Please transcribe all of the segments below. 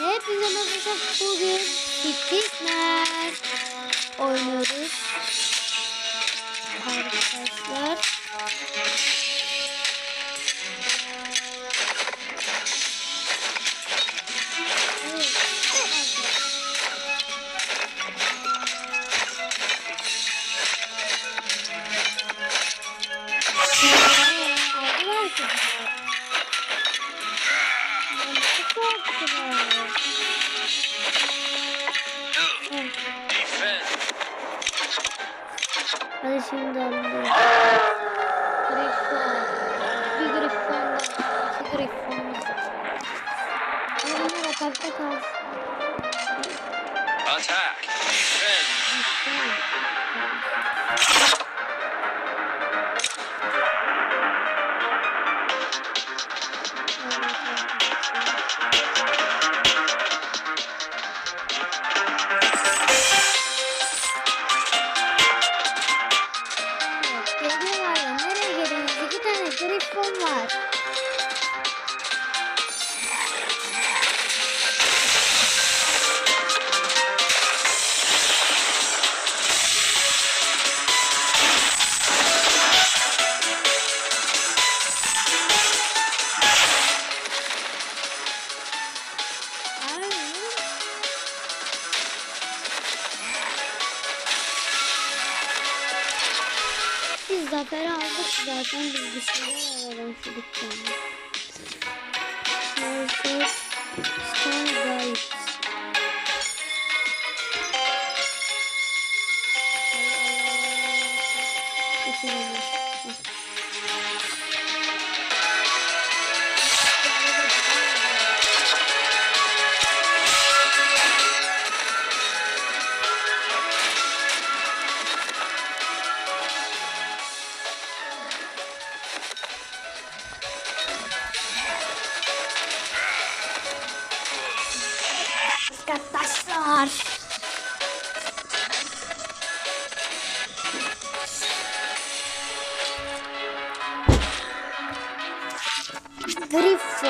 Hepinize merhaba bugün Fitness oynuyoruz. Arkadaşlar. Defend. Hadi şimdi alalım. Griffon. Bir Griffon var. İki Griffon bunlar atakta kalsın. Biz zaferi aldık zaten biz bir şeyler alalım şu dükkanda. Nerede? Starlight. Arkadaşlar. Grifo.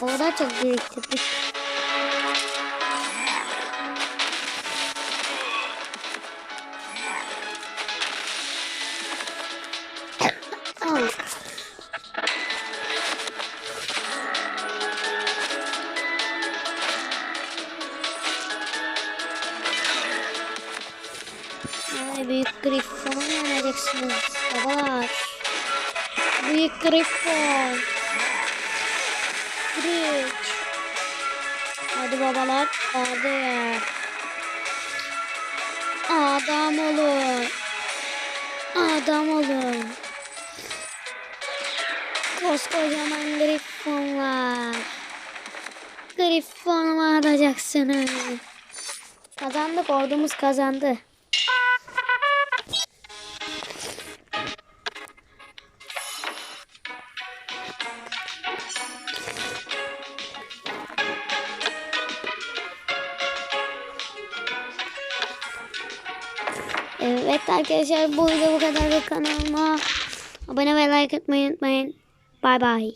O da çok biriktirdik. Al. Ay büyük grifonu yeneceksiniz babalar. Büyük grifon. Grif. Hadi babalar. Hadi. Adam olun. Adam olun. Koskocaman grifonlar. Grifonumu atacaksınız. Kazandık ordumuz kazandı. Evet arkadaşlar bu video bu kadar kanalıma abone ve like atmayı unutmayın. Bay bay.